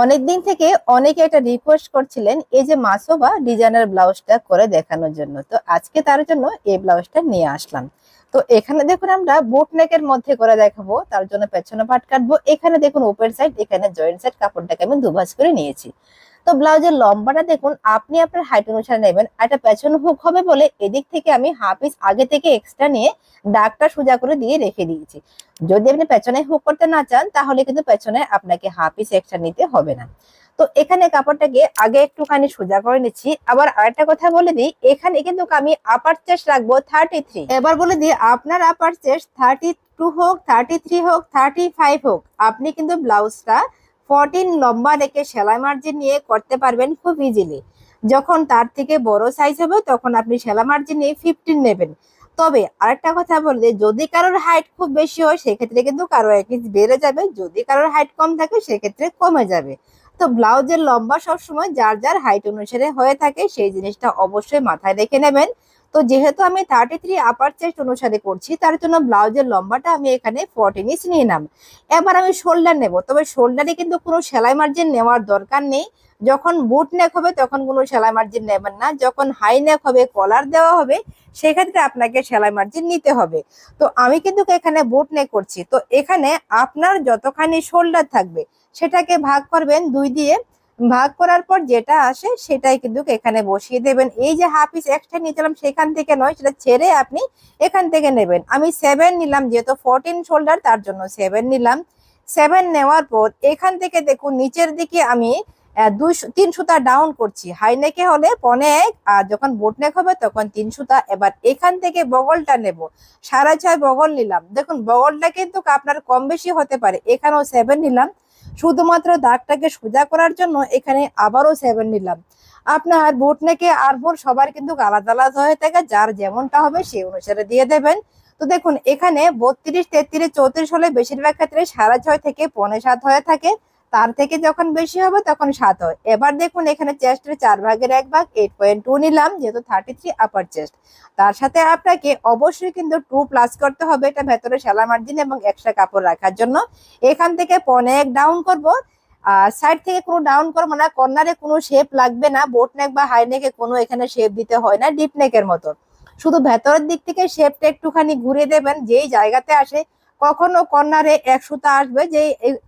অনেকদিন থেকে অনেকে এটা রিকোয়েস্ট করছিলেন, এই যে মাসো বা ডিজাইনার ব্লাউজটা করে দেখানোর জন্য। তো আজকে তার জন্য এই ব্লাউজটা নিয়ে আসলাম। তো এখানে দেখুন আমরা বুট নেকের মধ্যে করে দেখাবো, তার জন্য পেছনে পাট কাটবো। এখানে দেখুন ওপেন সাইড এখানে জয়েন্ট সাইড কাপড়টাকে আমি দুভাজ করে নিয়েছি। তো ব্লাউজের লম্বাটা দেখুন, আপনি আপনার হাইট অনুসারে নেবেন। এটা পেছন হুক হবে বলে এদিক থেকে আমি হাফ ইঞ্চ আগে থেকে এক্সট্রা নিয়ে দাগটা সোজা করে দিয়ে রেখে দিয়েছি। যদি আপনি পেছনে হুক করতে না চান, তাহলে কিন্তু পেছনে আপনাকে হাফ ইঞ্চ এক্সট্রা নিতে হবে না। তো এখানে কাপড়টাকে আগে একটুখানি সোজা করে নিচ্ছি। আবার আরেকটা কথা বলে দিই, এখানে কিন্তু আমি আপার চেস্ট রাখব থার্টি থ্রি এবার বলে দিই, আপনার আপার চেস্ট থার্টি টু হোক থার্টি থ্রি হোক থার্টি ফাইভ হোক, আপনি কিন্তু ব্লাউজটা ফোরটিন লম্বা রেখে সেলাই মার্জিন নিয়ে করতে পারবেন খুব ইজিলি যখন তার থেকে বড় সাইজ হবে, তখন আপনি সেলাই মার্জিন নিয়ে ফিফটিন নেবেন। তবে আরেকটা কথা বলতে যদি কারোর হাইট খুব বেশি হয়, সেক্ষেত্রে কিন্তু কারও এক ইঞ্চ বেড়ে যাবে। যদি কারোর হাইট কম থাকে, সেক্ষেত্রে কমে যাবে। তো ব্লাউজের লম্বা সবসময় যার যার হাইট অনুসারে হয়ে থাকে, সেই জিনিসটা অবশ্যই মাথায় রেখে নেবেন। তো যেহেতু আমি থার্টি থ্রি আপার চেস্ট অনুসারে করছি, তার জন্য ব্লাউজের লম্বাটা আমি এখানে ফোরটিন ইঞ্চ নিয়ে নাম। এবার আমি শোল্ডার নেব, তবে শোল্ডারে কিন্তু কোনো সেলাই মার্জিন নেওয়ার দরকার নেই। যখন বুট নেক হবে, তখন কোনো সেলাই মার্জিন নেবেন না। যখন হাই নেক হবে কলার দেওয়া হবে, সেক্ষেত্রে আপনাকে সেলাই মার্জিন নিতে হবে। তো আমি কিন্তু এখানে বুট নেক করছি। তো এখানে আপনার যতখানি শোল্ডার থাকবে, সেটাকে ভাগ করবেন দুই দিয়ে ভাগ করার পর যেটা আসে সেটাই কিন্তু এখানে বসিয়ে দেবেন। এই যে হাফ পিস এক্সট্রা নিয়েছিলাম সেখান থেকে নয়, সেটা ছেড়ে আপনি এখান থেকে নেবেন। আমি সেভেন নিলাম, যেহেতু ফোরটিন শোল্ডার তার জন্য সেভেন নিলাম। সেভেন নেওয়ার পর এখান থেকে দেখুন, নিচের দিকে আমি দুই তিন সুতা ডাউন করছি। হাই নেকে হলে পনে এক, আর যখন বোট নেক হবে তখন তিন সুতা। এবার এখান থেকে বগলটা নেব। সাড়ে ছয় বগল নিলাম। দেখুন, বগলটা কিন্তু আপনার কম বেশি হতে পারে। এখানেও সেভেন নিলাম। শুধুমাত্র দাগটাকে সোজা করার জন্য এখানে আবারও সেভেন নিলাম। আপনার বুট নেকে আর বোর সবার কিন্তু আলাদা আলাদা হয়ে থাকে, যার যেমনটা হবে সেই অনুসারে দিয়ে দেবেন। তো দেখুন, এখানে বত্রিশ, তেত্রিশ, চৌত্রিশ হলে বেশিরভাগ ক্ষেত্রে সাড়ে ছয় থেকে পনেরো সাত হয়ে থাকে। তার থেকে যখন বেশি হবে তখন সাত হয়। এবার দেখুন এখানে চেস্টের চার ভাগের এক ভাগ এইট পয়েন্ট টু নিলাম, যেহেতু থার্টি থ্রি আপার চেস্ট তার সাথে আপনাকে অবশ্যই কিন্তু টু প্লাস করতে হবে এটা ভেতরে সেলা মার্জিন এবং এক্সট্রা কাপড় রাখার জন্য। এখান থেকে পনে এক ডাউন করব। আর সাইড থেকে কোনো ডাউন করব না কর্নারে কোনো শেপ লাগবে না বোট নেক বা হাই নেকে কোনো এখানে শেপ দিতে হয় না ডিপ নেকের মতো। শুধু ভেতরের দিক থেকে শেপটা একটুখানি ঘুরিয়ে দেবেন, যেই জায়গাতে আসে কখনো কর্নারে এক সুতা আসবে যে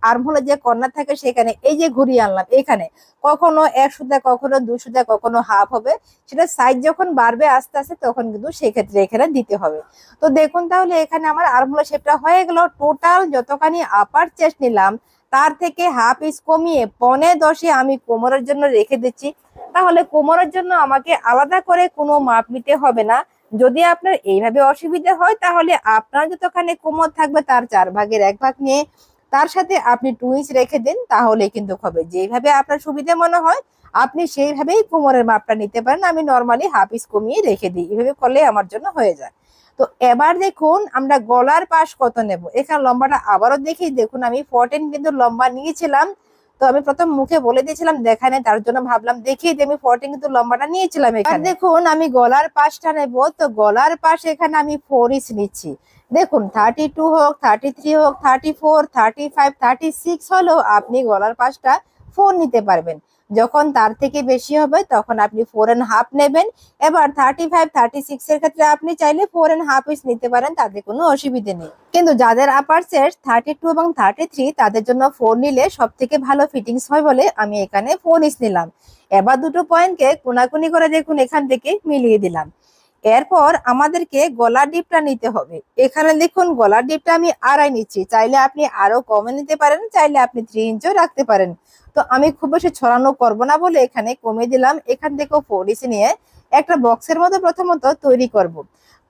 আর্মহোলে যে কর্নার থাকে সেখানে, এই যে ঘুরিয়ে আনলাম এখানে, কখনো এক সুতা, কখনো দু সুতা, কখনো হাফ হবে, সেটা সাইজ যখন বাড়বে আস্তে আস্তে তখন কিন্তু সেক্ষেত্রে এখানে দিতে হবে। তো দেখুন তাহলে এখানে আমার আর্মহোলে শেপটা হয়ে গেল টোটাল যতখানি আপার চেস্ট নিলাম, তার থেকে হাফ ইঞ্চ কমিয়ে পনে দশে আমি কোমরের জন্য রেখে দিচ্ছি। তাহলে কোমরের জন্য আমাকে আলাদা করে কোনো মাপ নিতে হবে না। যদি আপনার এইভাবে অসুবিধা হয়, তাহলে আপনার যতখানে কোমর থাকবে, তার চার ভাগের এক ভাগ নিয়ে তার সাথে আপনি টু ইঞ্চ রেখে দিন, তাহলে কিন্তু হবে। যেইভাবে আপনার সুবিধা মনে হয়, আপনি সেইভাবেই কোমরের মাপটা নিতে পারেন। আমি নর্মালি হাফ ইঞ্চ কমিয়ে রেখে দিই। এভাবে করলে আমার জন্য হয়ে যায়। তো এবার দেখুন, আমরা গলার পাশ কত নেব? এখানে লম্বাটা আবারও দেখি দেখুন আমি ফোরটিন কিন্তু লম্বা নিয়েছিলাম। তো আমি প্রথম মুখে বলে দিয়েছিলাম দেখা নেই তার জন্য ভাবলাম দেখি যে আমি ফোরটিন কিন্তু লম্বাটা নিয়েছিলাম এখানে। দেখুন আমি গলার পাশটা নেব তো গলার পাশ এখানে আমি ফোর ইঞ্চ নিচ্ছি। দেখুন থার্টি টু হোক থার্টি থ্রি হোক thirty four thirty five thirty six হলেও আপনি গলার পাশটা ফোর নিতে পারবেন। যখন তার থেকে বেশি হবে, তখন আপনি ফোর অ্যান্ড হাফ নেবেন। এবার থার্টি ফাইভ থার্টি সিক্স এর ক্ষেত্রে আপনি চাইলে ফোর অ্যান্ড হাফ ইঞ্চ নিতে পারেন, তাতে কোনো অসুবিধে নেই। কিন্তু যাদের আপার সেট থার্টি টু এবং থার্টি থ্রি তাদের জন্য ফোর নিলে সব থেকে ভালো ফিটিংস হয় বলে আমি এখানে ফোর ইস নিলাম। এবার দুটো পয়েন্টকে কোনাকুনি করে দেখুন, এখান থেকে মিলিয়ে দিলাম। এরপর আমাদেরকে গলার ডিপটা নিতে হবে। এখানে দেখুন, গলার ডিপটা আমি আড়াই নিচ্ছি। চাইলে আপনি আরও কমে নিতে পারেন, চাইলে আপনি থ্রি ইঞ্চও রাখতে পারেন। তো আমি খুব বেশি ছড়ানো করব না বলে এখানে কমে দিলাম। এখান থেকেও ফোর নিয়ে একটা বক্সের মতো প্রথমত তৈরি করব।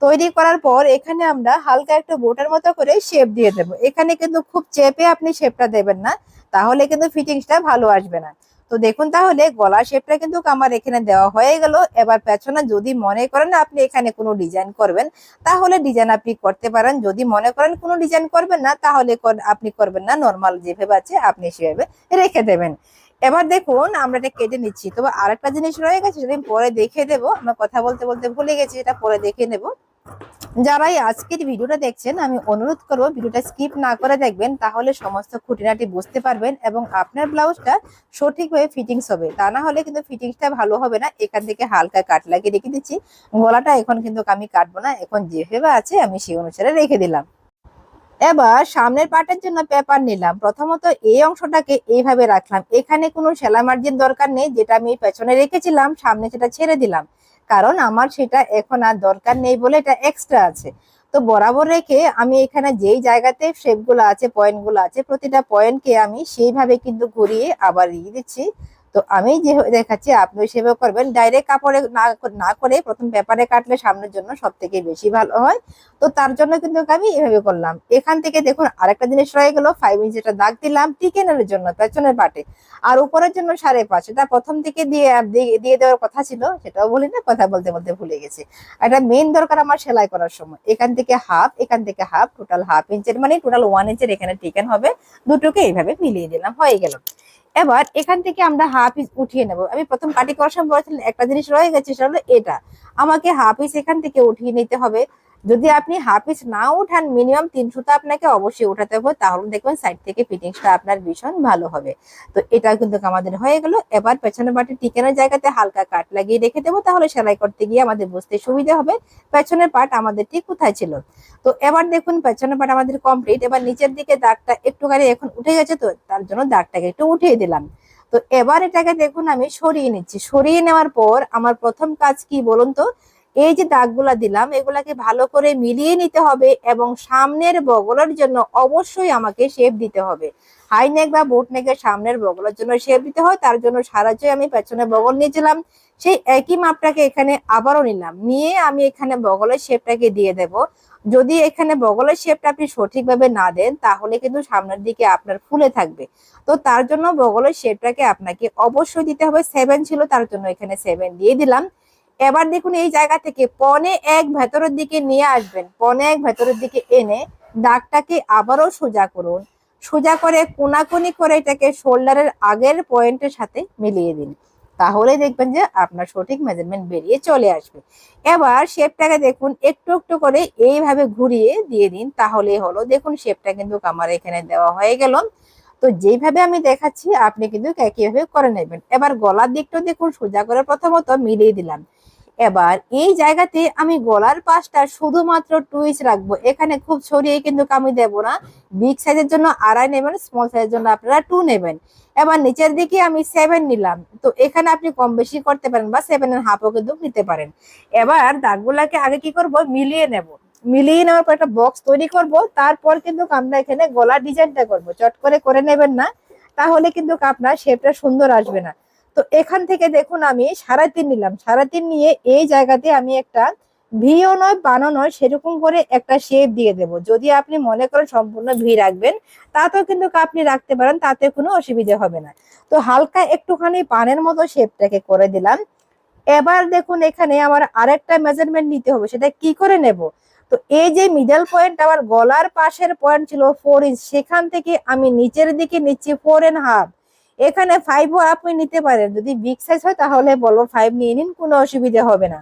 তৈরি করার পর এখানে আমরা হালকা একটা বোটের মতো করে শেপ দিয়ে দেবো। এখানে কিন্তু খুব চেপে আপনি শেপটা দেবেন না, তাহলে কিন্তু ফিটিংসটা ভালো আসবে না। তো দেখুন তাহলে গলা শেপটা কিন্তু আমার এখানে দেওয়া হয়ে গেল। এবার পেছনে যদি মনে করেন আপনি এখানে কোনো ডিজাইন করবেন, তাহলে ডিজাইন আপনি করতে পারেন। যদি মনে করেন কোনো ডিজাইন করবেন না, তাহলে আপনি করবেন না। নর্মাল যেভাবে আছে, আপনি সেভাবে রেখে দেবেন। এবার দেখুন, আমরা এটা কেটে নিচ্ছি। তবে আরেকটা জিনিস রয়ে গেছে যদি পরে দেখে দেবো। আমরা কথা বলতে বলতে ভুলে গেছি, এটা পরে দেখে নেব। যারাই আজকের ভিডিওটা দেখছেন, আমি অনুরোধ করব ভিডিওটা স্কিপ না করে দেখবেন, তাহলে সমস্ত খুঁটিনাটি বুঝতে পারবেন এবং আপনার ব্লাউজটা সঠিকভাবে ফিটিংস হবে। তা না হলে কিন্তু ফিটিংসটা ভালো হবে না, এখান থেকে হালকা কাট লাগিয়ে রেখে দিচ্ছি। গলাটা এখন কিন্তু আমি কাটবো না, এখন যেভাবে আছে আমি সেই অনুসারে রেখে দিলাম। এবার সামনের পার্টের জন্য পেপার নিলাম। প্রথমত এই অংশটাকে এইভাবে রাখলাম। এখানে কোনো সেলাই মার্জিন দরকার নেই, যেটা আমি পেছনে রেখেছিলাম, সামনে সেটা ছেড়ে দিলাম। কারণ আমার সেটা এখন আর দরকার নেই বলে এটা এক্সট্রা আছে। তো বরাবর রেখে আমি এখানে যেই জায়গাতে শেপগুলো আছে পয়েন্টগুলো আছে, প্রতিটা পয়েন্টকে আমি সেইভাবে কিন্তু ঘুরিয়ে আবার দিয়ে দিচ্ছি। তো আমি যে দেখাচ্ছি, আপনি সেভাবে করবেন। ডাইরেক্ট কাপড়ে না না করে প্রথম পেপারে কাটলে সামনের জন্য সব থেকে বেশি ভালো হয়। তো তার জন্য কিন্তু আমি এভাবে করলাম। এখান থেকে দেখুন, আরেকটা জিনিস রয়ে গেল ফাইভ ইঞ্চ যেটা দাগ দিলাম টিকেনের জন্য, পেছনের পাটে। আর উপরের জন্য সাড়ে পাঁচ, এটা প্রথম থেকে দিয়ে- দিয়ে দেওয়ার কথা ছিল, সেটাও বলি না, কথা বলতে বলতে ভুলে গেছি। এটা মেন দরকার আমার সেলাই করার সময়। এখান থেকে হাফ এখান থেকে হাফ টোটাল হাফ ইঞ্চের মানে টোটাল ওয়ান ইঞ্চের এখানে টিকেন হবে। দুটোকে এইভাবে মিলিয়ে দিলাম, হয়ে গেল। এবার এখান থেকে আমরা হাফ ইস উঠিয়ে নেব। আমি প্রথম কাটি করার সময় বলেছিলাম একটা জিনিস রয়ে গেছে, সেটা হলো এটা। আমাকে হাফ ইস এখান থেকে উঠিয়ে নিতে হবে। যদি আপনি হাফ ইঞ্চ না উঠান মিনিমাম তিন সুতা আপনাকে অবশ্যই উঠাতে হবে। তাহলে দেখবেন সাইড থেকে ফিটিংসটা আপনার ভীষণ ভালো হবে। তো এটা কিন্তু আমাদের হয়ে গেল। এবার পেছনের বাটি টিকেনের জায়গাতে হালকা কাট লাগিয়ে রেখে দেবো। তাহলে সেলাই করতে গিয়ে আমাদের বুঝতে সুবিধা হবে পেছনের পার্ট আমাদের ঠিক কোথায় ছিল। তো এবার দেখুন, পেছনের পার্ট আমাদের কমপ্লিট এবার নিচের দিকে দাগটা একটুখানি এখন উঠে গেছে তো, তার জন্য দাগটাকে একটু উঠিয়ে দিলাম। তো এবার এটাকে দেখুন, আমি সরিয়ে নিচ্ছি। সরিয়ে নেওয়ার পর আমার প্রথম কাজ কি বলুন তো? এই যে দাগগুলা দিলাম, এগুলাকে ভালো করে মিলিয়ে নিতে হবে এবং সামনের বগলের জন্য অবশ্যই আমাকে শেপ দিতে হবে। হাই নেক বা বোট নেকের সামনের বগলের জন্য শেপ দিতে হয়, তার জন্য সারাজ্য আমি পেছনে বগল নিয়েছিলাম, সেই একই মাপটাকে এখানে আবারও নিলাম। নিয়ে আমি এখানে বগলের শেপটাকে দিয়ে দেব। যদি এখানে বগলের শেপটা আপনি সঠিকভাবে না দেন, তাহলে কিন্তু সামনের দিকে আপনার ফুলে থাকবে। তো তার জন্য বগলের শেপটাকে আপনাকে অবশ্যই দিতে হবে। সেভেন ছিল, তার জন্য এখানে সেভেন দিয়ে দিলাম। এবার দেখুন এই জায়গা থেকে পনে এক ভেতরের দিকে নিয়ে আসবেন। পনে এক ভেতরের দিকে এনে দাগটাকে আবারও সোজা করুন। সোজা করে কোনাকুনি করে এটাকে শোল্ডারের আগের পয়েন্টের সাথে মিলিয়ে দিন। তাহলে দেখবেন যে আপনার সঠিক মেজারমেন্ট বেরিয়ে চলে আসবে। এবার শেপটাকে দেখুন, একটু একটু করে এইভাবে ঘুরিয়ে দিয়ে দিন। তাহলে হলো, দেখুন শেপটা কিন্তু আমার এখানে দেওয়া হয়ে গেল। তো যেভাবে আমি দেখাচ্ছি, আপনি কিন্তু একইভাবে করে নেবেন। এবার গলার দিকটা দেখুন, সোজা করে প্রথমত মিলিয়ে দিলাম। এবার এই জায়গাতে আমি গলার পাশটা শুধুমাত্র টুইচ রাখব। এখানে খুব ছড়িয়ে কিন্তু আমি দেব না। বিগ সাইজের জন্য আড়াই নেবেন স্মল সাইজের জন্য আপনারা টু নেবেন। এবার নিচের দিকে আমি সেভেন নিলাম। তো এখানে আপনি কম বেশি করতে পারেন বা সেভেন এর হাফও কিন্তু নিতে পারেন। এবার দাগগুলাকে আগে কি করব? মিলিয়ে নেব। মিলিয়ে নেওয়ার পর একটা বক্স তৈরি করব। তারপর কিন্তু আমরা এখানে গলার ডিজাইনটা করব। চট করে করে নেবেন না। তাহলে কিন্তু আপনার শেপটা সুন্দর আসবে না। তো এখান থেকে দেখুন আমি সাড়ে তিন নিলাম। সাড়ে তিন নিয়ে এই জায়গাতে আমি একটা ভিও নয়, বানো নয়, সেরকম করে একটা শেপ দিয়ে দেব। যদি আপনি মনে করেন সম্পূর্ণ ভি রাখবেন, তাতেও কিন্তু আপনি রাখতে পারেন তাতে কোনো অসুবিধা হবে না। তো হালকা একটুখানি পানের মতো শেপটাকে করে দিলাম। এবার দেখুন এখানে আমার আরেকটা মেজারমেন্ট নিতে হবে, সেটা কি করে নেব? তো এই যে মিডল পয়েন্ট আমার গলার পাশের পয়েন্ট ছিল ফোর ইঞ্চ সেখান থেকে আমি নিচের দিকে নিচ্ছি ফোর এন্ড হাফ এখানে ফাইভও আপনি নিতে পারেন। যদি বিগ সাইজ হয়, তাহলে বলব ফাইভ নিয়ে নিন, কোনো অসুবিধা হবে না।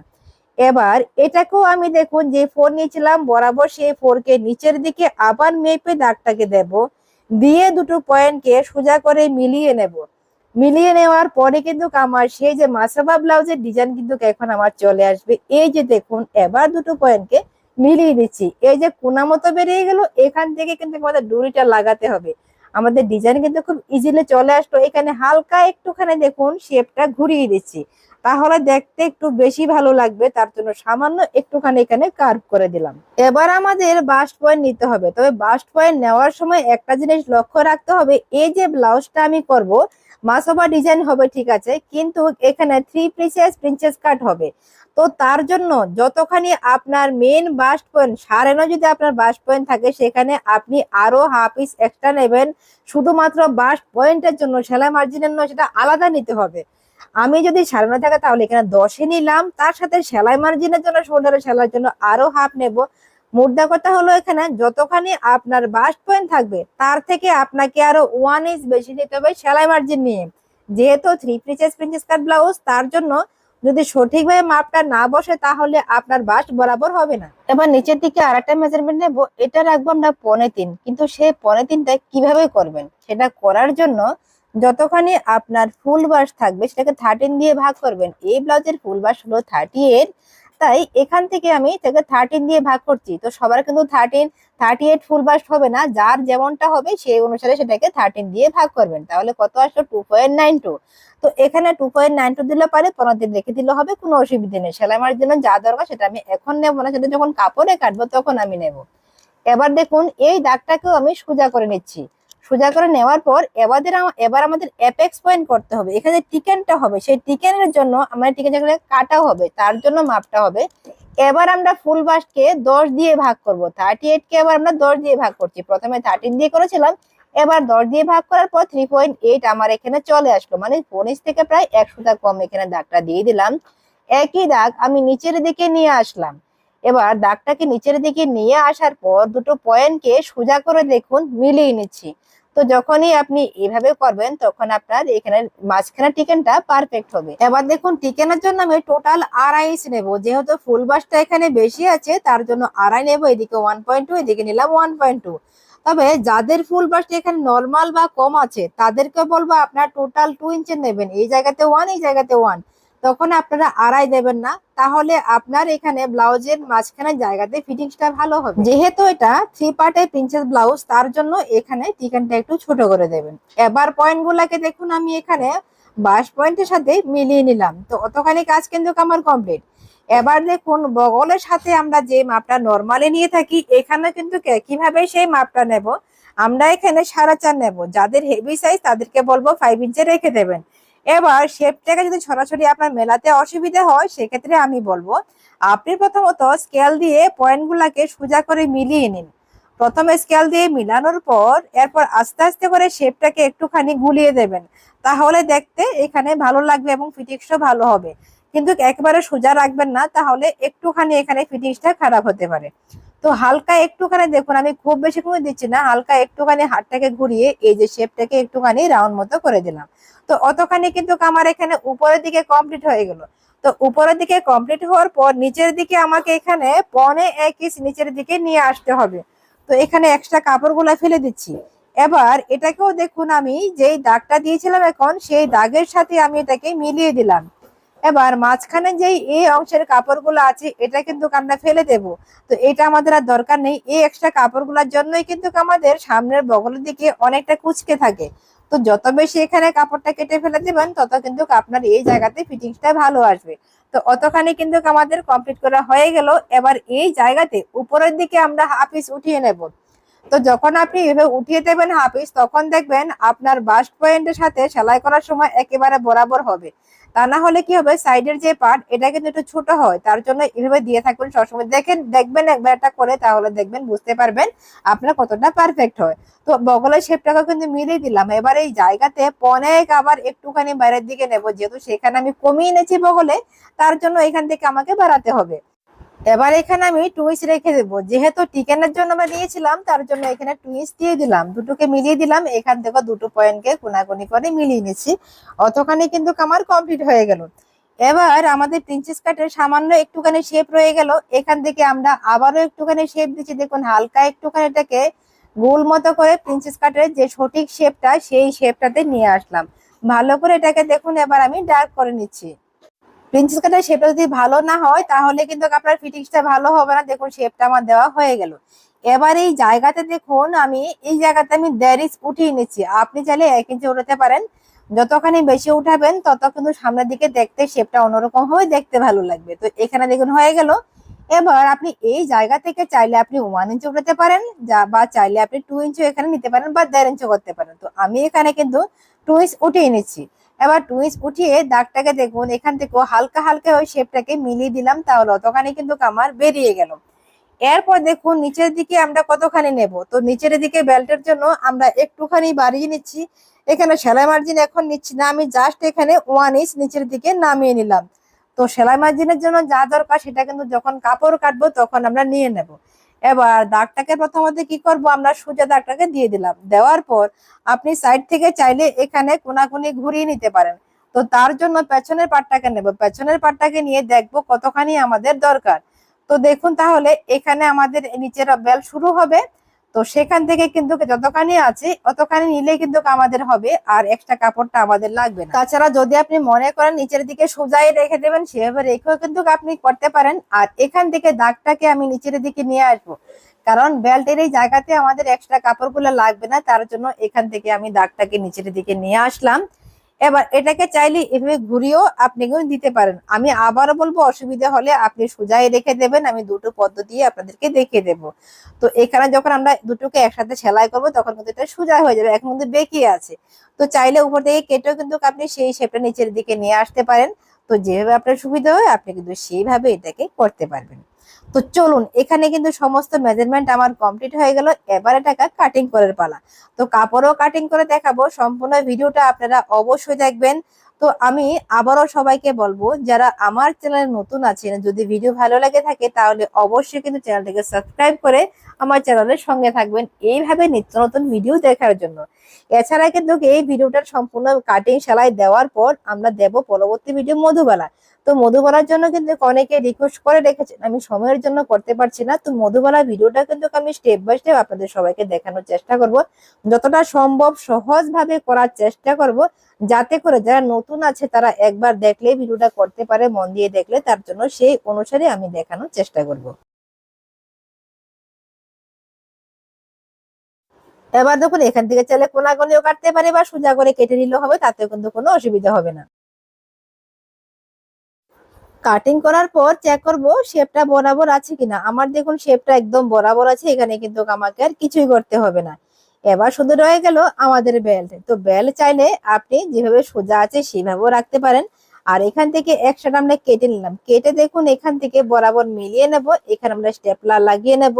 এবার এটাকেও আমি দেখুন, যে ফোর নিয়েছিলাম, বরাবর সেই ফোর কে নিচের দিকে আবার মেপে দাগটাকে দেব। দিয়ে দুটো পয়েন্টকে সোজা করে মিলিয়ে নেব। মিলিয়ে নেওয়ার পরে কিন্তু আমার সেই যে মাসাবা ব্লাউজের ডিজাইন কিন্তু এখন আমার চলে আসবে। এই যে দেখুন, এবার দুটো পয়েন্টকে মিলিয়ে দিচ্ছি এই যে কোনা মতো বেরিয়ে গেল, এখান থেকে কিন্তু আমাদের ডুরিটা লাগাতে হবে। আমাদের ডিজাইন কিন্তু খুব ইজিলি চলে আসলো। এখানে হালকা একটুখানি দেখুন শেপটা ঘুরিয়ে দিচ্ছি। তাহলে দেখতে একটু বেশি ভালো লাগবে, তার জন্য সামান্য একটুখানি এখানে কার্ভ করে দিলাম। এবার আমাদের বাস্ট পয়েন্ট নিতে হবে। তবে বাস্ট পয়েন্ট নেওয়ার সময় একটা জিনিস লক্ষ্য রাখতে হবে, এই যে ব্লাউজটা আমি করব মাসোবা ডিজাইন হবে, ঠিক আছে? কিন্তু এখানে থ্রি প্রিন্সেস প্রিন্সেস কাট হবে। তো তার জন্য যতখানি আপনার মেন বাস্ট পয়েন্ট সাড়েনো যদি আপনার বাস্ট পয়েন্ট থাকে, সেখানে আপনি আরও হাফ ইস এক্সট্রা নেবেন। শুধুমাত্র বাস্ট পয়েন্টের জন্য, সেলাই মার্জিনের নয় সেটা আলাদা নিতে হবে। আমি যদি সাড়ে থাকে, তাহলে এখানে দশে নিলাম। তার সাথে সেলাই মার্জিনের জন্য শোল্ডারে সেলাইয়ের জন্য আরও হাফ নেব। মুদ্রা কথা হলো এখানে যতখানি আপনার বাস্ট পয়েন্ট থাকবে, তার থেকে আপনাকে আরও ওয়ান ইঞ্চ বেশি নিতে হবে সেলাই মার্জিন নিয়ে। যেহেতু three princess princess cut blouse তার জন্য যদি সঠিকভাবে মাপটা না বসে, তাহলে আপনার বাস বরাবর হবে না। এবার নিচের দিকে আর একটা মেজারমেন্ট নেব, এটা রাখব আমরা পনে তিন। কিন্তু সেই পনে তিনটা কীভাবে করবেন? সেটা করার জন্য যতখানি আপনার ফুল বাস থাকবে, সেটাকে থার্টিন দিয়ে ভাগ করবেন। এই ব্লাউজের ফুল বাস হলো থার্টি এইট তাই এখান থেকে আমি তাকে থার্টিন দিয়ে ভাগ করছি। তো সবার কিন্তু thirteen thirty eight full bust হবে না, যার যেমনটা হবে সেই অনুসারে সেটাকে থার্টিন দিয়ে ভাগ করবেন। তাহলে কত আসলো? টু পয়েন্ট নাইন টু তো এখানে টু পয়েন্ট নাইন টু দিলে পারে পনেরো দিন রেখে দিলে হবে, কোনো অসুবিধা নেই। সেলাই মারার জন্য যা দরকার সেটা আমি এখন নেব না, সেটা যখন কাপড়ে কাটবো তখন আমি নেব। এবার দেখুন, এই দাগটাকেও আমি সোজা করে নিচ্ছি। সোজা করে নেওয়ার পর এবারে এবার আমাদের অ্যাপেক্স পয়েন্ট করতে হবে। এখানে টিকেনটা হবে। সেই টিকেনের জন্য আমার টিকেন যেখানে কাটা হবে, তার জন্য মাপটা হবে। এবার আমরা ফুল বাসকে দশ দিয়ে ভাগ করব। থার্টি এইট কে এবার আমরা দশ দিয়ে ভাগ করছি। প্রথমে থার্টিন দিয়ে করেছিলাম। এবার দশ দিয়ে ভাগ করার পর থ্রি পয়েন্ট এইট আমার এখানে চলে আসলো। মানে পনিশ থেকে প্রায় একশোটা কম এখানে দাগটা দিয়ে দিলাম। একই দাগ আমি নিচের দিকে নিয়ে আসলাম। এবার দাগটাকে নিচের দিকে নিয়ে আসার পর দুটো পয়েন্টকে সোজা করে দেখুন মিলিয়ে নিচ্ছি। তো যখনই আপনি এইভাবে করবেন, তখন আপনার এখানে মাঝখানে টিকেনটা পারফেক্ট হবে। এবার দেখুন, টিকেনের জন্য আমি টোটাল আড়াই ইঞ্চ নেব। যেহেতু ফুল বাসটা এখানে বেশি আছে, তার জন্য আড়াই নেব, এদিকে ওয়ান পয়েন্ট টু এদিকে নিলাম ওয়ান পয়েন্ট টু তবে যাদের ফুল বাসটা এখানে নর্মাল বা কম আছে, তাদেরকে বলব আপনার টোটাল টু ইঞ্চের নেবেন। এই জায়গাতে ওয়ান এই জায়গাতে ওয়ান তখন আপনারা আড়াই দেবেন না, তাহলে আপনার এখানে ব্লাউজের মাঝখানে জায়গাতে ফিটিংসটা ভালো হবে। যেহেতু এটা থ্রি পার্টের প্রিন্সেস ব্লাউজ তার জন্য এখানে টিকেনটা একটু ছোট করে দেবেন। এবার পয়েন্ট গুলাকে দেখুন, আমি এখানে বাস পয়েন্টের সাথে মিলিয়ে নিলাম। তো অতখানি কাজ কিন্তু আমার কমপ্লিট এবার দেখুন, বগলের সাথে আমরা যে মাপটা নর্মালি নিয়ে থাকি এখানে কিন্তু কীভাবে সেই মাপটা নেব? আমরা এখানে সাড়ে চার নেব। যাদের হেভি সাইজ তাদেরকে বলব ফাইভ ইঞ্চে রেখে দেবেন। এবার শেপটাকে যদি সরাসরি আপনার মেলাতে অসুবিধা হয়, সেক্ষেত্রে আমি বলব, আপনি প্রথমত স্কেল দিয়ে পয়েন্টগুলাকে সোজা করে মিলিয়ে নিন। প্রথমে স্কেল দিয়ে মিলানোর পর, এরপর আস্তে আস্তে করে শেপটাকে একটুখানি গুলিয়ে দেবেন। তাহলে দেখতে এখানে ভালো লাগবে এবং ফিটিংসও ভালো হবে। কিন্তু একবারে সোজা রাখবেন না, তাহলে একটুখানি এখানে ফিটিংসটা খারাপ হতে পারে। তো হালকা একটুখানি দেখুন, আমি খুব বেশি করে দিচ্ছি না, হালকা একটুখানি হাতটাকে ঘুরিয়ে এই যে শেপটাকে একটুখানি রাউন্ড মতো করে দিলাম। তো অতখানি কিন্তু আমার এখানে উপরের দিকে কমপ্লিট হয়ে গেল। তো উপরের দিকে কমপ্লিট হওয়ার পর নিচের দিকে আমাকে এখানে পনে এক ইঞ্চ নিচের দিকে নিয়ে আসতে হবে। তো এখানে এক্সট্রা কাপড়গুলো ফেলে দিচ্ছি। এবার এটাকেও দেখুন আমি যেই দাগটা দিয়েছিলাম এখন, সেই দাগের সাথে আমি এটাকে মিলিয়ে দিলাম। এবার মাঝখানে যেই এই অংশের কাপড়গুলো আছে, এটা কিন্তু আমরা ফেলে দেব। তো এটা আমাদের আর দরকার নেই। এই এক্সট্রা কাপড়গুলোর জন্যই কিন্তু আমাদের সামনের বগলের দিকে অনেকটা কুচকে থাকে। তো যত বেশি এখানে কাপড়টা কেটে ফেলে দেবেন, তত কিন্তু আপনার এই জায়গাতে ফিটিংসটা ভালো আসবে। তো অতখানি কিন্তু আমাদের কমপ্লিট করা হয়ে গেল। এবার এই জায়গাতে উপরের দিকে আমরা হাফ ইঞ্চ উঠিয়ে নেব। তো যখন আপনি এভাবে উঠিয়ে দেবেন হাফ ইঞ্চ তখন দেখবেন আপনার বাস্ট পয়েন্টের সাথে সেলাই করার সময় একেবারে বরাবর হবে। তা না হলে কি হবে? সাইডের যে পার্ট এটা কিন্তু একটু ছোট হয়। তার জন্য এভাবে দিয়ে থাকবেন সবসময়। দেখেন, দেখবেন একবার একটা করে, তাহলে দেখবেন বুঝতে পারবেন আপনার কতটা পারফেক্ট হয়। তো বগলের শেপটাকে কিন্তু মিলিয়ে দিলাম। এবার এই জায়গাতে পনেক আবার একটুখানি বাইরের দিকে নেব। যেহেতু সেখানে আমি কমিয়ে এনেছি বগলে, তার জন্য এখান থেকে আমাকে বাড়াতে হবে। এবার এখানে আমি টুইস রেখে দেবো। যেহেতু টিকেনের জন্য আমরা নিয়েছিলাম, তার জন্য এখানে টুইস দিয়ে দিলাম। দুটোকে মিলিয়ে দিলাম, এখান থেকে দুটো পয়েন্টকে কোনাকুনি করে মিলিয়ে নিচ্ছি। অতখানি কিন্তু আমার কমপ্লিট হয়ে গেল। এবার আমাদের প্রিন্সেস কাটের সামান্য একটুখানি শেপ রয়ে গেল। এখান থেকে আমরা আবারও একটুখানি শেপ দিচ্ছি। দেখুন, হালকা একটুখানি এটাকে গোল মতো করে প্রিন্সেস কাটের যে সঠিক শেপটা সেই শেপটাতে নিয়ে আসলাম। ভালো করে এটাকে দেখুন, এবার আমি ডার্ক করে নিচ্ছি। প্রিন্সেস কাটের শেপটা যদি ভালো না হয়, তাহলে কিন্তু আপনার ফিটিংসটা ভালো হবে না। দেখুন শেপটা আমার দেওয়া হয়ে গেল। এবার এই জায়গাতে দেখুন, আমি এই জায়গাতে আমি দেড় ইঞ্চ উঠিয়ে নিচ্ছি। আপনি চাইলে এক ইঞ্চি উঠাতে পারেন। যতখানি বেশি উঠাবেন, তত কিন্তু সামনের দিকে দেখতে শেপটা অন্যরকম হবে, দেখতে ভালো লাগবে। তো এখানে দেখুন, হয়ে গেল। এবার আপনি এই জায়গা থেকে চাইলে আপনি ওয়ান ইঞ্চি উঠাতে পারেন, যা বা চাইলে আপনি টু ইঞ্চি এখানে নিতে পারেন বা দেড় ইঞ্চি করতে পারেন। তো আমি এখানে কিন্তু টু ইঞ্চ উঠিয়ে নিচ্ছি। এবার টু ইঞ্চ উঠিয়ে দাগটাকে দেখুন, এখান থেকেও হালকা হালকা ওই শেপটাকে মিলিয়ে দিলাম তাহলে অতখানি কিন্তু আমার বেরিয়ে গেল। এরপর দেখুন, নিচের দিকে আমরা কতখানি নেব? তো নিচের দিকে বেল্টের জন্য আমরা একটুখানি বাড়িয়ে নিচ্ছি। এখানে সেলাই মার্জিন এখন নিচ্ছি না, আমি জাস্ট এখানে ওয়ান ইঞ্চ নিচের দিকে নামিয়ে নিলাম। তো সেলাই মার্জিনের জন্য যা দরকার সেটা কিন্তু যখন কাপড় কাটবো তখন আমরা নিয়ে নেব। এবার দাগটাকে প্রথমত কি করব? আমরা সোজা দাগটাকে দিয়ে দিলাম। দেওয়ার পর আপনি সাইড থেকে চাইলে এখানে কোনাকুনি ঘুরিয়ে নিতে পারেন। তো তার জন্য পেছনের পাটটাকে নেব। পেছনের পাটটাকে নিয়ে দেখব কতখানি আমাদের দরকার। তো দেখুন তাহলে এখানে আমাদের নিচের বেল শুরু হবে। তো সেখান থেকে কিন্তু যতখানি আছে, অতখানি নিলে কিন্তু আমাদের হবে, আর একটা কাপড়টা আমাদের লাগবে না। তাছাড়া যদি আপনি মনে করেন নিচের দিকে সোজাই রেখে দেবেন, সেভাবে রেখেও কিন্তু আপনি করতে পারেন। আর এখান থেকে দাগটাকে আমি নিচের দিকে নিয়ে আসব। কারণ বেল্টের এই জায়গাতে আমাদের এক্সট্রা কাপড়গুলো লাগবে না, তার জন্য এখান থেকে আমি দাগটাকে নিচের দিকে নিয়ে আসলাম। এবার এটাকে চাইলে এভাবে ঘুরিয়েও আপনি কিন্তু দিতে পারেন। আমি আবারও বলব, অসুবিধা হলে আপনি সোজাই রেখে দেবেন, আমি দুটো পদ্ধতি আপনাদেরকে দেখিয়ে দেব। তো এখানে যখন আমরা দুটোকে একসাথে সেলাই করব, তখন কিন্তু এটা সোজা হয়ে যাবে, এখন কিন্তু বেঁকিয়ে আছে। তো চাইলে উপর থেকে কেটেও কিন্তু আপনি সেই শেপটা নিচের দিকে নিয়ে আসতে পারেন। তো যেভাবে আপনার সুবিধা হয়, আপনি কিন্তু সেইভাবে এটাকে করতে পারবেন। তো চলুন, এখানে কিন্তু সমস্ত মেজারমেন্ট আমার কমপ্লিট হয়ে গেল। এবার এটাকে কাটিং করার পালা। তো কাপড়ও কাটিং করে দেখাবো। সম্পূর্ণ ভিডিওটা আপনারা অবশ্যই দেখবেন। তো আমি আবারও সবাইকে বলব, যারা আমার চ্যানেলে নতুন আছেন, যদি ভিডিও ভালো লাগে থাকে, তাহলে অবশ্যই কিন্তু চ্যানেলটিকে সাবস্ক্রাইব করে আমার চ্যানেলের সঙ্গে থাকবেন। এইভাবে নিত্য নতুন ভিডিও দেখার জন্য। এছাড়া কিন্তু এই ভিডিওটার সম্পূর্ণ কাটিং সেলাই দেওয়ার পর আমরা দেব পরবর্তী ভিডিও মধুবালা। তো মধুবালার জন্য কিন্তু অনেকে রিকোয়েস্ট করে রেখেছেন। আমি সময়ের জন্য করতে পারছি না। তো মধুবালা ভিডিওটা কিন্তু আমি স্টেপ বাই স্টেপ আপনাদের সবাইকে দেখানোর চেষ্টা করব। যতটা সম্ভব সহজ ভাবে করার চেষ্টা করব। যাতে করে যারা নতুন আছে, তারা একবার দেখলে ভিডিওটা করতে পারে, মন দিয়ে দেখলে, তার জন্য সেই অনুসারে আমি দেখানোর চেষ্টা করব। এবার দেখুন, এখান থেকে চাইলে কোনাগুলিও কাটতে পারে বা সোজা করে কেটে নিলেও হবে, তাতেও কিন্তু কোনো অসুবিধা হবে না। কাটিং করার পর চেক করব শেপটা বরাবর আছে কিনা। আমার দেখুন শেপটা একদম বরাবর আছে, এখানে কিন্তু আমাকে আর কিছুই করতে হবে না। এবার শুধু রয়ে গেল আমাদের বেল্ট তো বেল্ট চাইলে আপনি যেভাবে সোজা আছে সেভাবেও রাখতে পারেন। আর এখান থেকে একসাথে আমরা কেটে নিলাম। কেটে দেখুন এখান থেকে বরাবর মিলিয়ে নেব। এখানে আমরা স্টেপলার লাগিয়ে নেব।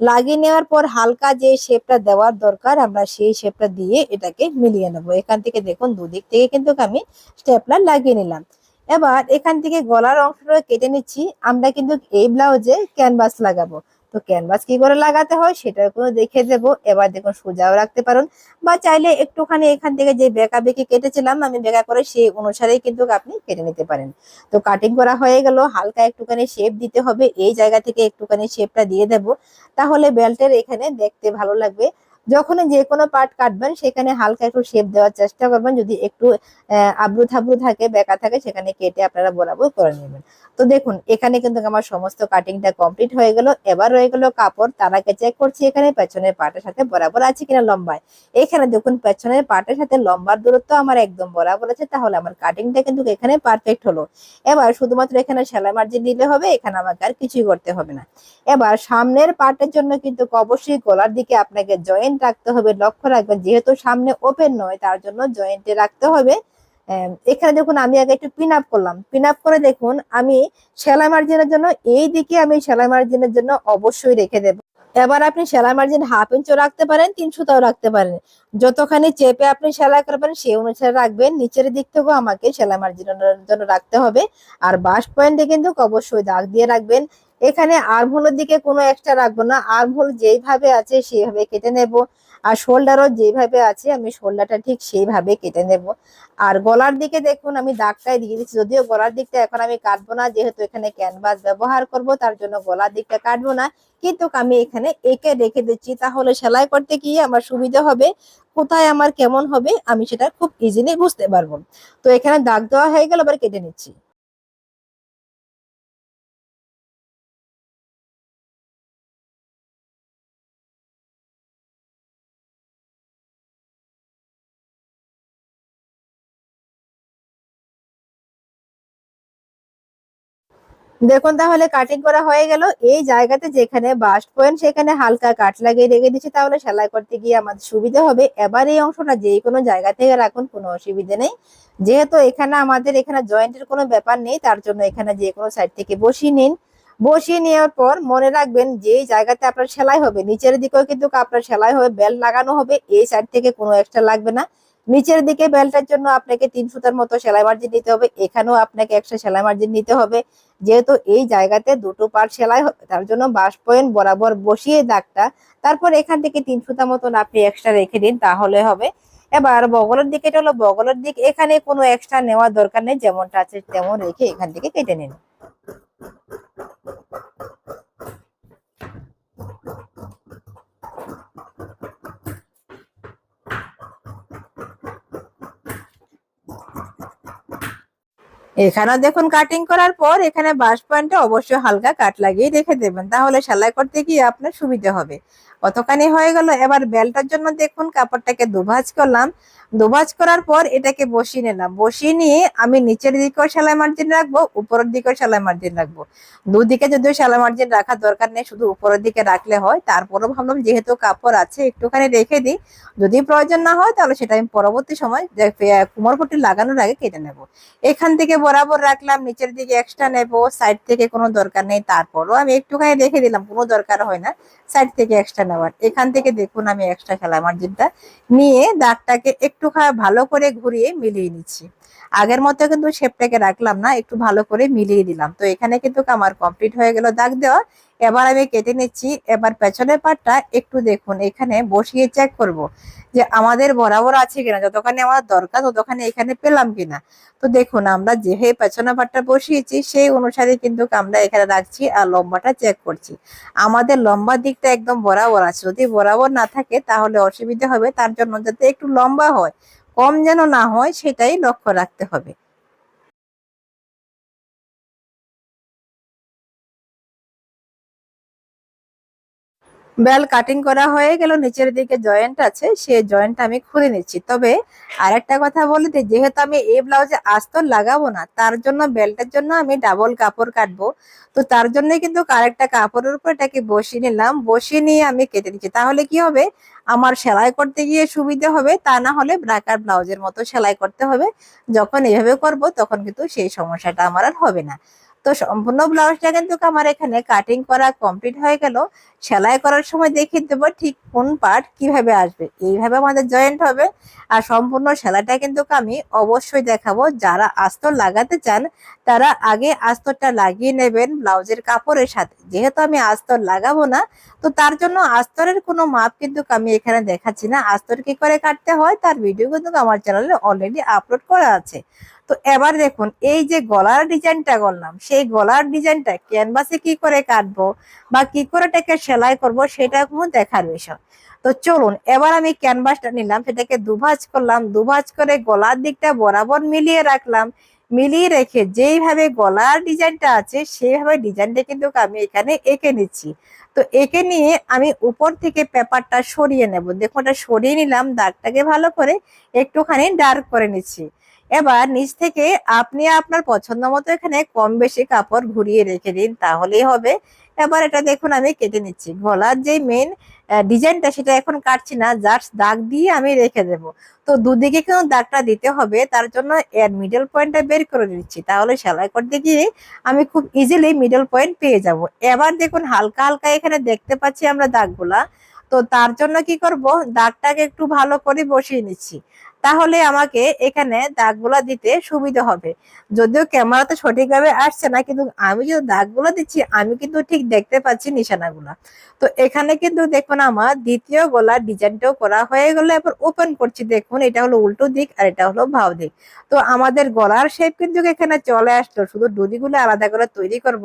লাগিয়ে নেওয়ার পর হালকা যে শেপটা দেওয়ার দরকার, আমরা সেই শেপটা দিয়ে এটাকে মিলিয়ে নেব। এখান থেকে দেখুন দুদিক থেকে কিন্তু আমি স্টেপলার লাগিয়ে নিলাম। এবার এখান থেকে গলার অংশটা কেটে নিচ্ছি। আমরা কিন্তু এই ব্লাউজে ক্যানভাস লাগাবো। তো ক্যানভাস কি করে লাগাতে হয় সেটা কোনো দেখে দেব। এবার দেখুন সোজাও রাখতে পারেন। বা চাইলে একটুখানি এখান থেকে যে বেঁকা বেঁকে কেটেছিলাম, আমি বেঁকা করে সেই অনুসারেই কিন্তু আপনি কেটে নিতে পারেন। তো কাটিং করা হয়ে গেল। হালকা একটুখানি শেপ দিতে হবে। এই জায়গা থেকে একটুখানি শেপটা দিয়ে দেব। তাহলে বেল্টের এখানে দেখতে ভালো লাগবে। যখনই যে কোনো পার্ট কাটবেন, সেখানে হালকা একটু শেপ দেওয়ার চেষ্টা করবেন। যদি একটু আব্রু থাবরু থাকে, বেঁকা থাকে, সেখানে কেটে আপনারা বরাবর করে নেবেন। তো দেখুন, এখানে কিন্তু আমার সমস্ত কাটিংটা কমপ্লিট হয়ে গেল। এবার রয়ে গেল কাপড়। তার আগে চেক করছি এখানে পেছনের পাটের সাথে বরাবর আছে কিনা লম্বায়। এখানে দেখুন, পেছনের পাটের সাথে লম্বার দূরত্ব আমার একদম বরাবর আছে। তাহলে আমার কাটিংটা কিন্তু এখানে পারফেক্ট হলো। এবার শুধুমাত্র এখানে সেলাই মার্জিন দিলে হবে, এখানে আমাকে আর কিছুই করতে হবে না। এবার সামনের পার্টের জন্য কিন্তু অবশ্যই গলার দিকে আপনাকে জয়েন্ট রাখতে হবে, লক্ষ্য রাখবেন। যেহেতু সামনে ওপেন নয়, তার জন্য জয়েন্টে রাখতে হবে। এখানে দেখুন, আমি আগে একটু পিন আপ করলাম। পিন আপ করে দেখুন, আমি সেলাই মার্জিনের জন্য, এই দিকে আমি সেলাই মার্জিনের জন্য অবশ্যই রেখে দেব। এবার আপনি সেলাই মার্জিন হাফ ইঞ্চও রাখতে পারেন তিন সুতাও রাখতে পারেন। যতখানি চেপে আপনি সেলাই করবেন, সেই অনুসারে রাখবেন। নিচের দিক থেকেও আমাকে সেলাই মার্জিনের জন্য রাখতে হবে। আর বাস্ট পয়েন্টে কিন্তু অবশ্যই দাগ দিয়ে রাখবেন। এখানে আর্মহোলের দিকে কোনো এক্সট্রা রাখব না। আর্মহোল যেইভাবে আছে সেইভাবে কেটে নেব। আর শোল্ডারও যেভাবে আছে, আমি শোল্ডারটা ঠিক সেইভাবে কেটে নেব। আর গলার দিকে দেখুন, আমি দাগটাই দিয়ে দিচ্ছি। যদিও গলার দিকটা এখন আমি কাটবো না, যেহেতু এখানে ক্যানভাস ব্যবহার করব, তার জন্য গলার দিকটা কাটবো না। কিন্তু আমি এখানে একে রেখে দিচ্ছি। তাহলে সেলাই করতে গিয়ে আমার সুবিধা হবে। কোথায় আমার কেমন হবে, আমি সেটা খুব ইজিলি বুঝতে পারব। তো এখানে দাগ দেওয়া হয়ে গেল আবার কেটে নিচ্ছি। দেখুন তাহলে কাটিং করা হয়ে গেল। এই জায়গাতে যেখানে বাস্ট পয়েন্ট সেখানে হালকা কাট লাগিয়ে রেখে দিচ্ছি। তাহলে সেলাই করতে গিয়ে আমাদের সুবিধা হবে। এবার এই অংশটা যে কোনো জায়গা থেকে রাখুন, কোনো অসুবিধে নেই। যেহেতু এখানে আমাদের এখানে জয়েন্টের কোনো ব্যাপার নেই, তার জন্য এখানে যে কোনো সাইড থেকে বসিয়ে নিন। বসিয়ে নেওয়ার পর মনে রাখবেন যে জায়গাতে আপনার সেলাই হবে, নিচের দিকেও কিন্তু আপনার সেলাই হবে বেল লাগানো হবে, এই সাইড থেকে কোনো এক্সট্রা লাগবে না। নিচের দিকে বেল্টের জন্য আপনাকে তিন সুতার মতো সেলাই মার্জিন নিতে হবে। এখানেও আপনাকে একশো সেলাই মার্জিন নিতে হবে। যেহেতু এই জায়গাতে দুটো পার্ট সেলাই হবে, তার জন্য বাস পয়েন্ট বরাবর বসিয়ে দাগটা, তারপর এখান থেকে তিন সুতা মতন আপনি এক্সট্রা রেখে দিন, তাহলে হবে। এবার বগলের দিকে এটা হলো বগলের দিক এখানে কোনো এক্সট্রা নেওয়ার দরকার নেই, যেমনটা আছে তেমন রেখে এখান থেকে কেটে নিন। এখানেও দেখুন কাটিং করার পর এখানে বাস পয়েন্টে অবশ্যই হালকা কাট লাগিয়ে রেখে দেবেন। তাহলে সেলাই করতে গিয়ে আপনার সুবিধা হবে। কতখানি হয়ে গেল? এবার বেলটার জন্য দেখুন কাপড়টাকে দুভাজ করলাম। দুভাজ করার পর এটাকে বসিয়ে নিলাম বসিয়ে নিয়ে আমি নিচের দিকেও সেলাই মার্জিন রাখব, উপরের দিকেও সেলাই মার্জিন রাখব। দুদিকে যদিও সেলাই মার্জিন রাখার দরকার নেই, শুধু উপরের দিকে রাখলে হয়। তারপরও ভাবলাম যেহেতু কাপড় আছে, একটুখানি রেখে দিই। যদি প্রয়োজন না হয় তাহলে সেটা আমি পরবর্তী সময় পে- লাগানোর আগে কেটে নেব। এখান থেকে বরাবর রাখলাম, নিচের দিকে এক্সট্রা নেব সাইড থেকে কোনো দরকার নেই। তারপরও আমি একটুখানি রেখে দিলাম, কোনো দরকার হয় না। সাইড থেকে এক্সট্রা নেওয়ার। এখান থেকে দেখুন আমি এক্সট্রা সেলাই মার্জিনটা নিয়ে দাগটাকে একটু ভালো করে ঘুরিয়ে মিলিয়ে নিচ্ছি। আগের মতো কিন্তু শেপটাকে রাখলাম না, একটু ভালো করে মিলিয়ে দিলাম। তো এখানে কিন্তু আমার কমপ্লিট হয়ে গেল দাগ দেওয়া। এবার আমি কেটে নিচ্ছি। এবার পেছনের পাটটা একটু দেখুন, এখানে বসিয়ে চেক করব যে আমাদের বরাবর আছে কিনা, যতখানি আমার দরকার ততখানি এখানে পেলাম কিনা। তো দেখুন, আমরা যেহে পেছনের পাটটা বসিয়েছি, সেই অনুসারে কিন্তু আমরা এখানে রাখছি আর লম্বাটা চেক করছি। আমাদের লম্বা দিকটা একদম বরাবর আছে। যদি বরাবর না থাকে, তাহলে অসুবিধা হবে। তার জন্য যাতে একটু লম্বা হয়, কম যেন না হয়, সেটাই লক্ষ্য রাখতে হবে। বেল কাটিং করা হয়ে গেল, নিচের দিকে জয়েন্ট আছে সেই জয়েন্ট আমি খুলে নিচ্ছি। তবে আরেকটা কথা বলে যেহেতু আমি এই ব্লাউজে আস্তর লাগাবো না, তার জন্য বেলটার জন্য আমি ডাবল কাপড় কাটবো। তো তার জন্য কিন্তু আরেকটা কাপড়ের উপর এটাকে বসিয়ে নিলাম, বসিয়ে নিয়ে আমি কেটে দিচ্ছি তাহলে কি হবে? আমার সেলাই করতে গিয়ে সুবিধা হবে, তা না হলে ব্রাকার ব্লাউজের মতো সেলাই করতে হবে। যখন এভাবে করব, তখন কিন্তু সেই সমস্যাটা আমার আর হবে না। তো সম্পূর্ণ ব্লাউজটা কিন্তু আমার এখানে কাটিং করা কমপ্লিট হয়ে গেল। সেলাই করার সময় দেখিয়ে দেবো ঠিক কোন পার্ট কীভাবে আসবে। এইভাবে আমাদের জয়েন্ট হবে। আর সম্পূর্ণ সেলাইটা কিন্তু আমি অবশ্যই দেখাবো। যারা আস্তর লাগাতে চান, তারা আগে আস্তরটা লাগিয়ে নেবেন ব্লাউজের কাপড়ের সাথে। যেহেতু আমি আস্তর লাগাবো না, তো তার জন্য আস্তরের কোনো মাপ কিন্তু আমি এখানে দেখাচ্ছি না। আস্তর কি করে কাটতে হয়, তার ভিডিও কিন্তু আমার চ্যানেলে অলরেডি আপলোড করা আছে। তো এবার দেখুন, এই যে গলার ডিজাইনটা করলাম, সেই গলার ডিজাইনটা ক্যানভাসে কি করে কাটবো বা কি করে এটাকে সেলাই করব সেটা কোনো দেখার বিষয়। তো চলুন, এবার আমি ক্যানভাসটা নিলাম, সেটাকে দুভাজ করলাম, দুভাজ করে গলার দিকটা বরাবর মিলিয়ে রাখলাম, মিলিয়ে রেখে যেইভাবে গলার ডিজাইনটা আছে, সেইভাবে ডিজাইনটা কিন্তু আমি এখানে এঁকে নিচ্ছি। তো এঁকে নিয়ে আমি উপর থেকে পেপারটা সরিয়ে নেব। দেখুন, এটা সরিয়ে নিলাম, দাগটাকে ভালো করে একটুখানি ডার্ক করে নিচ্ছি। এবার নিচ থেকে আপনি আপনার পছন্দ মতো এখানে কম বেশি কাপড় ঘুরিয়ে রেখে দিন, তাহলেই হবে। এবার এটা দেখুন, আমি কেটে নিচ্ছি। গলার যে মেন ডিজাইনটা সেটা এখন কাটছি না জাস্ট দাগ দিয়ে আমি রেখে দেব। তো দুদিকে কিন্তু দাগটা দিতে হবে, তার জন্য এর মিডল পয়েন্টটা বের করে দিচ্ছি। তাহলে সেলাই করতে গিয়ে আমি খুব ইজিলি মিডল পয়েন্ট পেয়ে যাব। এবার দেখুন, হালকা হালকা এখানে দেখতে পাচ্ছি আমরা দাগগুলা। তো তার জন্য কি করব? দাগটাকে একটু ভালো করে বসিয়ে নিচ্ছি। তাহলে আমাকে এখানে দাগগুলা দিতে সুবিধা হবে। যদিও ক্যামেরাতে সঠিকভাবে আসছে না, কিন্তু আমি যে দাগগুলো দিচ্ছি, আমি কিন্তু ঠিক দেখতে পাচ্ছি নিশানাগুলা। তো এখানে কিন্তু দেখুন আমার দ্বিতীয় গলার ডিজাইনটাও করা হয়ে গেল। এবার ওপেন করছি, দেখুন এটা হলো উল্টো দিক আর এটা হলো ভাও দিক। তো আমাদের গলার শেপ কিন্তু এখানে চলে আসলো। শুধু ডুরিগুলো আলাদা করে তৈরি করব।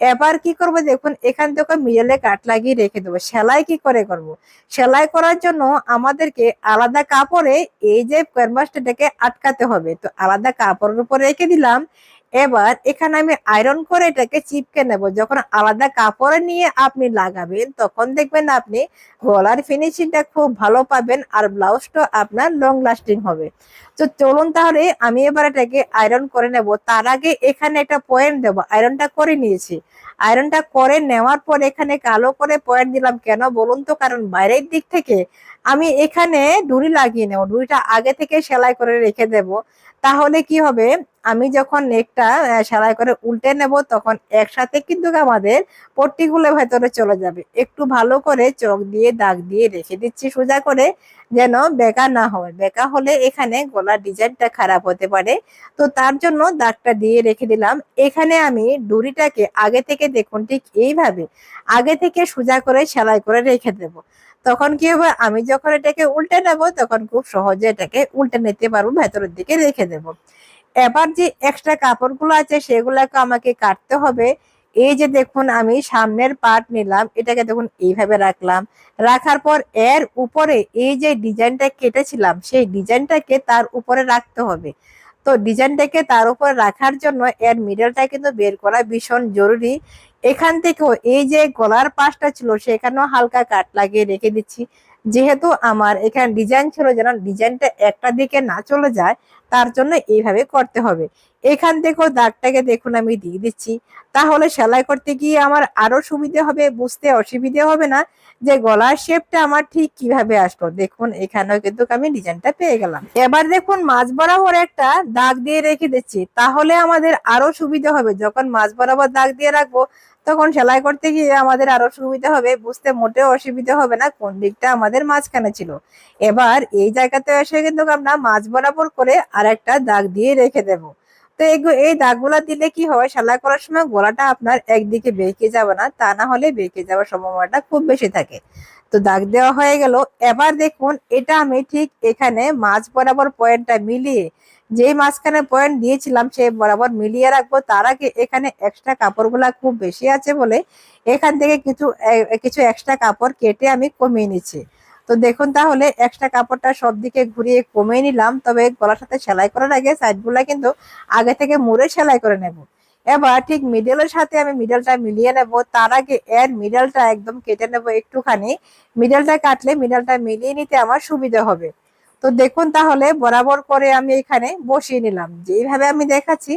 এবার কি করব দেখুন, এখান থেকে মিডলে কাট লাগিয়ে রেখে দেবো। সেলাই কি করে করব? সেলাই করার জন্য আমাদেরকে আলাদা কাপড়ে এই যে ক্যানভাসটাকে আটকাতে হবে। তো আলাদা কাপড়ের উপর রেখে দিলাম। এবার এখানে আমি আয়রন করে এটাকে চিপকে নেব। যখন আলাদা কাপড়ে নিয়ে আপনি লাগাবেন, তখন দেখবেন আপনি গলার ফিনিশিংটা খুব ভালো পাবেন আর ব্লাউজটা আপনার লং লাস্টিং হবে। তো চলুন তাহলে আমি এবার এটাকে আয়রন করে নেব। তার আগে এখানে একটা পয়েন্ট দেবো। আয়রনটা করে নিয়েছি। আয়রনটা করে নেওয়ার পর এখানে কালো করে পয়েন্ট দিলাম। কেন বলুন তো? কারণ বাইরের দিক থেকে আমি এখানে ডুরি লাগিয়ে নেব। ডুরিটা আগে থেকে সেলাই করে রেখে দেব। তাহলে কি হবে? আমি যখন নেকটা সেলাই করে উল্টে নেব, তখন একসাথে কিন্তু আমাদের পট্টিগুলো ভেতরে চলে যাবে। একটু ভালো করে চোখ দিয়ে, দাগ দিয়ে রেখে দিচ্ছি সোজা করে, যেন বেকা না হয়। বেকা হলে এখানে গলার ডিজাইনটা খারাপ হতে পারে। তো তার জন্য দাগটা দিয়ে রেখে দিলাম। এখানে আমি ডুরিটাকে আগে থেকে দেখুন ঠিক এইভাবে, আগে থেকে সোজা করে সেলাই করে রেখে দেব। তখন কি হবে? আমি যখন এটাকে উল্টে নেব, তখন খুব সহজে এটাকে উল্টে নিতে পারব, ভেতরের দিকে রেখে দেব। এবার যে এক্সট্রা কাপড়গুলো আছে সেগুলোকে আমাকে কাটতে হবে। এই যে দেখুন আমি সামনের পার্ট নিলাম, এটাকে দেখুন এইভাবে রাখলাম। রাখার পর এর উপরে এই যে ডিজাইনটা কেটেছিলাম, সেই ডিজাইনটাকে তার উপরে রাখতে হবে। তো ডিজাইনটাকে তার উপর রাখার জন্য এর মিডলটা কিন্তু বের করা ভীষণ জরুরি। এখান থেকেও এই যে গলার পাশটা ছিল, সেখানেও হালকা কাট লাগিয়ে রেখে দিচ্ছি। যেহেতু আমার এখানে ডিজাইন ছিল যেন ডিজাইনটা একটা দিকে না চলে যায়, তার জন্য এইভাবে করতে হবে। এখান থেকেও দাগটাকে দেখুন আমি দিয়ে দিচ্ছি। তাহলে সেলাই করতে গিয়ে আমার আরও সুবিধে হবে, বুঝতে অসুবিধে হবে না যে গলার শেপটা আমার ঠিক কীভাবে আসলো। দেখুন, এখানেও কিন্তু আমি ডিজাইনটা পেয়ে গেলাম। এবার দেখুন মাছ বরাবর একটা দাগ দিয়ে রেখে দিচ্ছি। তাহলে আমাদের আরও সুবিধা হবে। যখন মাছ বরাবর দাগ দিয়ে রাখব তখন সেলাই করতে গিয়ে আমাদের আরও সুবিধা হবে, বুঝতে মোটেও অসুবিধা হবে না, কোন দিকটা আমাদের মাঝখানে ছিল। এবার এই জায়গাতে এসে কিন্তু আমরা মাছ বরাবর করে আর একটা দাগ দিয়ে রেখে দেব। তো এই দাগগুলা দিলে কি হয়, সেলাই করার সময় গলাটা আপনার একদিকে বেঁকে যাবে না, তা না হলে বেঁকে যাওয়ার সম্ভাবনাটা খুব বেশি থাকে। তো দাগ দেওয়া হয়ে গেল। এবার দেখুন, এটা আমি ঠিক এখানে মাছ বরাবর পয়েন্টটা মিলিয়ে যেই মাঝখানে পয়েন্ট দিয়েছিলাম সে বরাবর মিলিয়ে রাখব। তার আগে এখানে এক্সট্রা কাপড়গুলা খুব বেশি আছে বলে এখান থেকে কিছু কিছু এক্সট্রা কাপড় কেটে আমি কমিয়ে নিচ্ছি। তো দেখুন তাহলে এক্সট্রা কাপড়টা সব দিকে ঘুরিয়ে কমিয়ে নিলাম। তবে গলার সাথে সেলাই করার আগে সাইডগুলা কিন্তু আগে থেকে মুড়ে সেলাই করে নেব। এবার ঠিক মিডলের সাথে আমি মিডলটা মিলিয়ে নেব। তার আগে এর মিডলটা একদম কেটে নেব একটুখানি। মিডলটা কাটলে মিডলটা মিলিয়ে নিতে আমার সুবিধা হবে। তো দেখুন তাহলে বরাবর করে আমি এখানে বসিয়ে নিলাম। যেইভাবে আমি দেখাচ্ছি,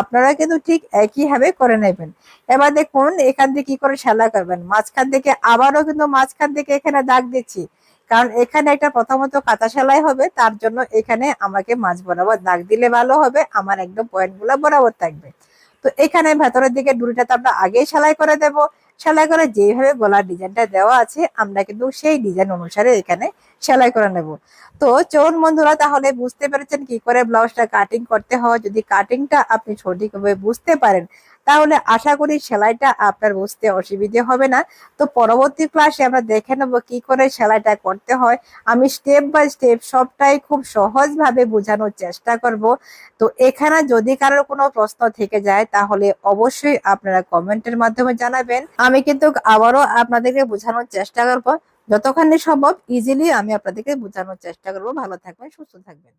আপনারা কিন্তু ঠিক একইভাবে করে নেবেন। এবার দেখুন, এখান থেকে কি করে সেলাই করবেন? মাঝখান থেকে আবারও কিন্তু মাঝখান থেকে এখানে দাগ দিচ্ছি। কারণ এখানে একটা প্রথমত কাঁচা সেলাই হবে, তার জন্য এখানে আমাকে মাঝ বরাবর দাগ দিলে ভালো হবে, আমার একদম পয়েন্টগুলো বরাবর থাকবে। তো এখানে ভেতরের দিকে ডুরিটা তো আমরা আগেই সেলাই করে দেব। সেলাই করে যেভাবে গলার ডিজাইনটা দেওয়া আছে, আমরা কিন্তু সেই ডিজাইন অনুসারে এখানে সেলাই করে নেব। তো চোর বন্ধুরা, তাহলে বুঝতে পেরেছেন কি করে ব্লাউজটা কাটিং করতে হয়। যদি কাটিংটা আপনি সঠিকভাবে বুঝতে পারেন তাহলে আশা করি সেলাইটা আপনার বুঝতে অসুবিধে হবে না। তো পরবর্তী ক্লাসে আমরা দেখে নেব কি করে সেলাইটা করতে হয়। আমি স্টেপ বাই স্টেপ সবটাই খুব সহজভাবে বোঝানোর চেষ্টা করব। তো এখানে যদি কারোর কোনো প্রশ্ন থেকে যায়, তাহলে অবশ্যই আপনারা কমেন্টের মাধ্যমে জানাবেন। আমি কিন্তু আবারও আপনাদেরকে বোঝানোর চেষ্টা করব। যতখানি সম্ভব ইজিলি আমি আপনাদেরকে বোঝানোর চেষ্টা করব। ভালো থাকবেন, সুস্থ থাকবেন।